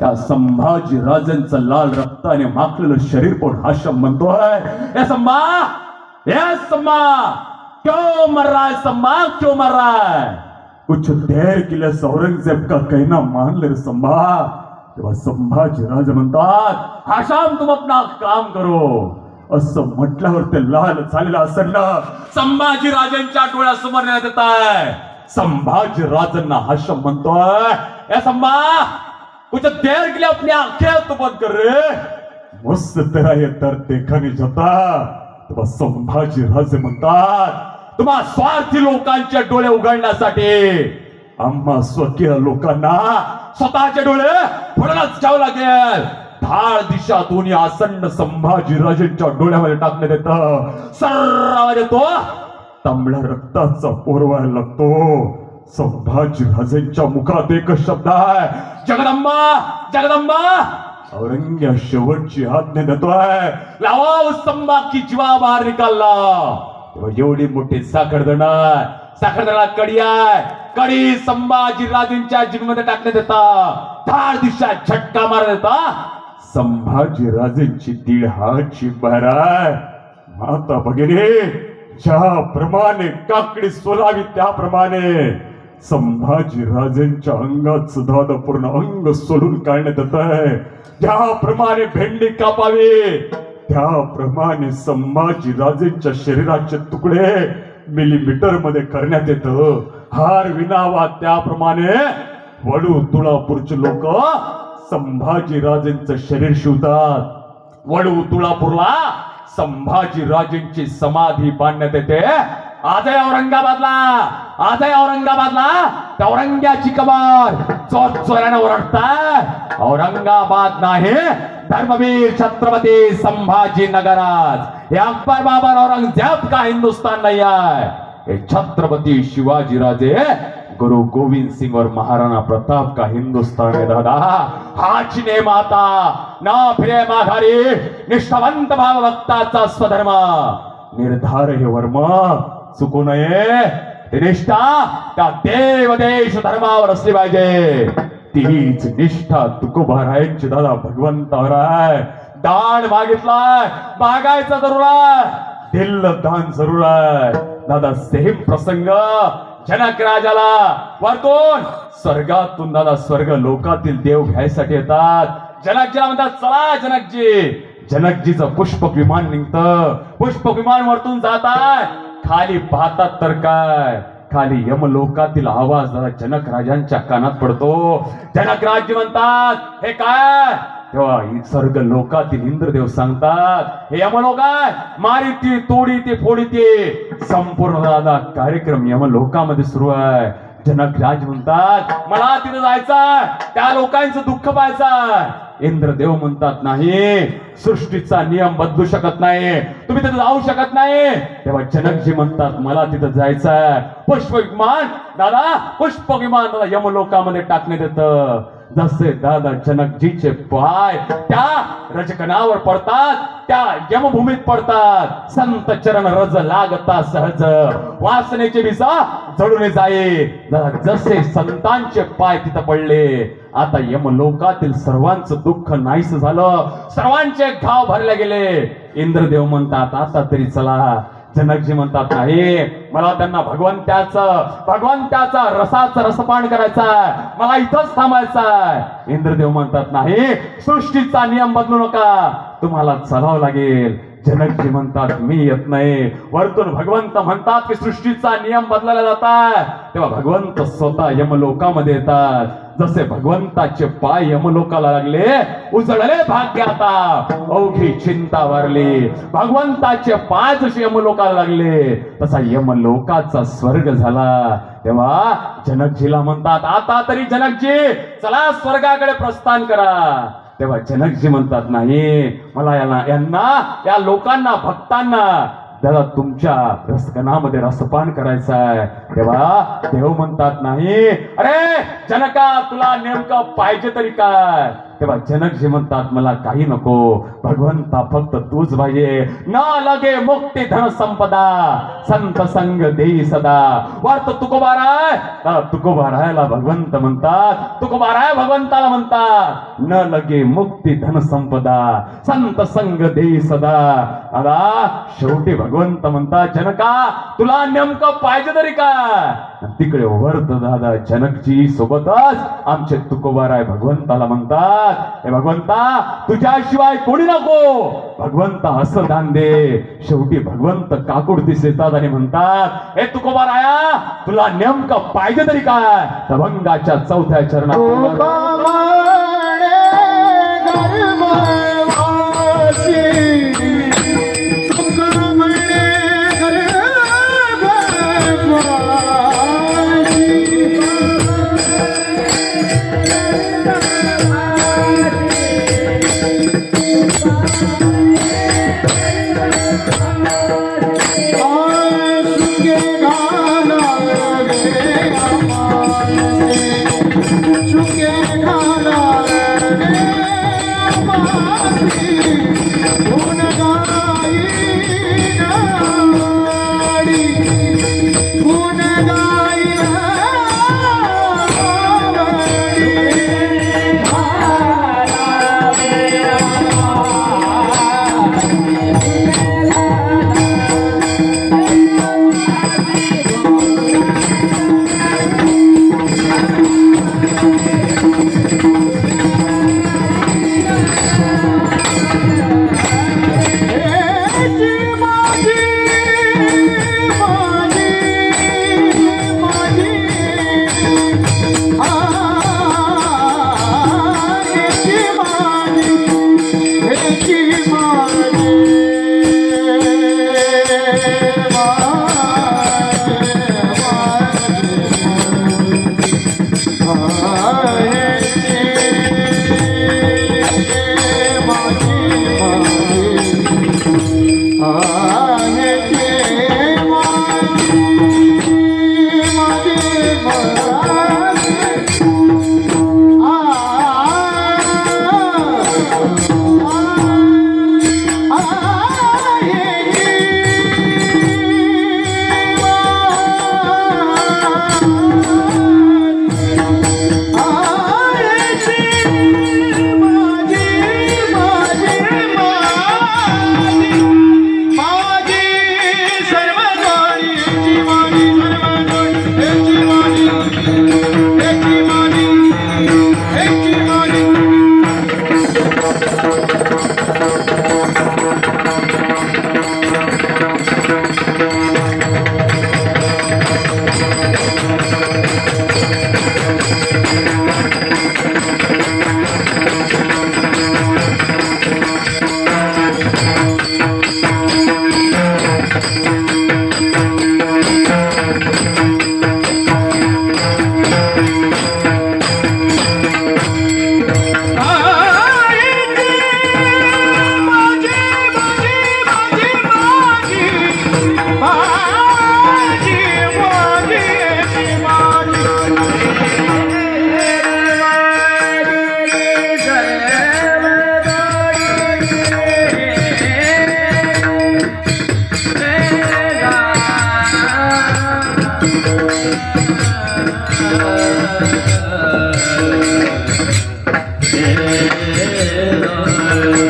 त्या संभाजी राजांचं लाल रक्ताने माखलेलं शरीर पण हाशम म्हणतोय या संभा या संभा क्यों मर रहा है संभा क्यों मर रहा है कुछ देर के लिए औरंगजेब का कहना मान ले रे संभा. तेव्हा संभाजी राजा म्हणतात हाशाम तुम अपना काम करो. असं म्हटल्यावर ते लाल झालेलं असं संभाजी राजांच्या डोळ्यासमोर नेण्यात येत आहे. संभाजी राजांना हाशम म्हणतोय या संभा कुछ देर के लिए अपनी आंखें तो बंद कर. रे मस्त तेरा ये दर्द देखा नहीं जाता तेव्हा संभाजी राजे म्हणतात तुम्हा स्वार्थी लोकांचे डोळे उघडण्यासाठी आम्हा स्वकीय लोकांना स्वतःचे डोळे फोडूनच घ्यावं लागेल. ढाळ दिशा दोन्ही आसन्न संभाजी राजेंच्या डोळ्यामध्ये टाकण्यात येतं. सर्र येतो. तांबड्या रक्ताचा पोरवायला लागतो. संभाजीराजेंच्या मुखात एक शब्द आहे. जगदंबा जगदंबा! औरंग्या शेवटची आज्ञा देतोय. लावा स्तंभा की जीवा बाहेर निकालला. तेव्हा एवढी मोठी साखरदणा साखरदणा कडी आहे. कडी संभाजी राजेंच्या जीवमध्ये टाकण्यात येतात धाड दिशा झटका मारत येता. संभाजी राजेंची दीड हातची बहराय माता भगिनी ज्याप्रमाणे काकडी सोलावी त्याप्रमाणे संभाजी राजेंच्या अंगात सुद्धा पूर्ण अंग सोडून काढण्यात येत आहे. ज्याप्रमाणे भेंडी कापावी त्याप्रमाणे संभाजीराजेंच्या शरीराचे तुकडे मिलीमीटरमध्ये करण्यात येत. हार विनावा त्याप्रमाणे वडू तुळापूरचे लोक संभाजी राजेंचं शरीर शिवतात. वडू तुळापूरला संभाजी राजेंची समाधी बांधण्यात येते. आजही औरंगाबादला आजही औरंगाबादला त्या औरंग्याची कबर चोर चोऱ्यानं ओरडताय. औरंगाबाद नाही धर्मवीर छत्रपती संभाजी नगरात हे अकबर बाबर औरंगजेब का हिंदुस्तान नाही आहे? हे छत्रपती शिवाजी राजे गुरु गोविंद सिंह और महाराणा प्रताप का हिंदुस्तान है दादा? हाच ने माता ना फिरे माघारी निष्ठावंत भाव भक्ताचा स्वधर्म. निर्धार हे वर्म. चुकू नये ती निष्ठा त्या देव देश धर्मावर असली पाहिजे. तीच निष्ठा तुकोबारायांची दादा भगवंतावर आहे दान मागितलाय मागायचा जरूर आहे दिल दान जरूर आहे दादा सेम प्रसंग जनक राजाला. वरतून स्वर्गातून दादा स्वर्ग लोकातील देव घ्यायसाठी येतात. जनकजीला म्हणतात चला जनकजी. जनकजीचं पुष्पक विमान निघतं. पुष्पक विमान वरतून जात आहे खाली पाहतात तर काय? खाली यमलोकातील आवाज जरा जनक राजांच्या कानात पडतो. जनक राज्य म्हणतात हे काय? तेव्हा स्वर्ग लोकातील इंद्रदेव सांगतात हे यमलोक मारी ती तोडी ती फोडी ती. संपूर्ण दादा कार्यक्रम यमलोकामध्ये सुरू आहे. जनक राज म्हणतात मला तिथं जायचं त्या लोकांचं दुःख पाहायचं इंद्रदेव म्हणतात नाही. सृष्टीचा नियम बदलू शकत नाही. तुम्ही तिथे जाऊ शकत नाही. तेव्हा जनकजी म्हणतात मला तिथं आहे पुष्प विमान दादा पुष्प विमान दादा यमलोकामध्ये टाकण्यात येतं. जसे दादा जनकजीचे पाय त्या रजकणावर पडतात त्या यमभूमीत पडतात. संत चरण रज लागता सहज. वासनेचे विसा जळून जाई जसे संतांचे पाय तिथं पडले आता यमलोकातील सर्वांचं दुःख नाहीस झालं. सर्वांचे घाव भरले गेले. इंद्रदेव म्हणतात आता तरी चला. जनकजी म्हणतात नाही मला त्यांना भगवंत्याचं भगवंत्याचा रसाच रसपान करायचा आहे. मला इथंच थांबायचं आहे. इंद्रदेव म्हणतात नाही सृष्टीचा नियम बदलू नका. तुम्हाला चलावं लागेल. जनक जी म्हणतात मी येत नाही. वरतून भगवंत म्हणतात की सृष्टीचा नियम बदलला जातात तेव्हा भगवंत स्वतः यमलोकामध्ये येतात. जसे भगवंताचे पाय यमलोकाला लागले उजळले भाग्य आता. अवघी चिंता वारली. भगवंताचे पाय जसे यमलोकाला लागले तसा यमलोकाचा स्वर्ग झाला. तेव्हा जनकजीला म्हणतात आता तरी जनकजी चला स्वर्गाकडे प्रस्थान करा. तेव्हा जनकजी म्हणतात नाही मला यांना यांना या लोकांना भक्तांना त्याला तुमच्या रसगणामध्ये रसपान करायचं आहे. तेव्हा देव म्हणतात नाही अरे जनका तुला नेमकं पाहिजे तरी काय? तेव्हा जनकजी म्हणतात मला काही नको. भगवंता फक्त तूच पाहिजे न लगे मुक्ती धन संपदा. संत संग देई सदा. वार्त तुकोबाराय. तुकोबारायला भगवंत म्हणतात? तुकोबाराय भगवंताला म्हणतात. न लगे मुक्ती धन संपदा. संत संग देई सदा. अदा शेवटी भगवंत म्हणतात जनका तुला नेमकं पाहिजे तरी काय? तिकडे उभरत दादा जनकजी सोबतच आमचे तुकोबाराय भगवंताला म्हणतात हे भगवंता तुझ्याशिवाय कोणी नको. भगवंता असं दान दे. शेवटी भगवंत काकुडतीस येतात आणि म्हणतात हे तुकोबाराया तुला नेमकं पाहिजे तरी काय? तभंगाच्या चौथ्या चरणात રે